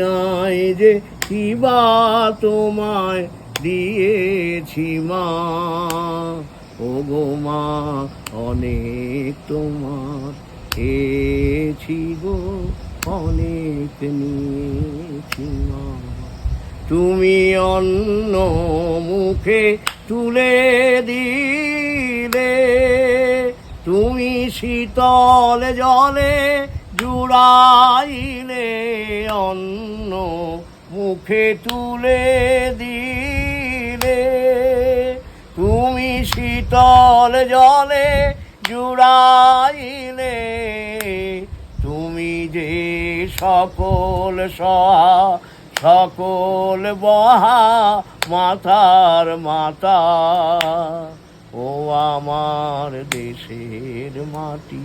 নাই যে কিবা তোমায় দিয়েছি মা। ও গো মা, অনেক তোমার এছি গো, অনেক নিয়েছি মা। তুমি অন্য মুখে তুলে দিলে, তুমি শীতল জলে জুড়াইলে অন্য মুখে তুলে দিলে। তুমি শীতল জলে জুড়াইলে, তুমি যে সকল সহা সকল বহা মাথার মাতা ও আমার দেশের মাটি।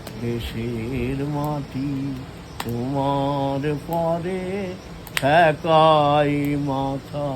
দেশের মাটি তোমার পরে ঠেকাই মাথা।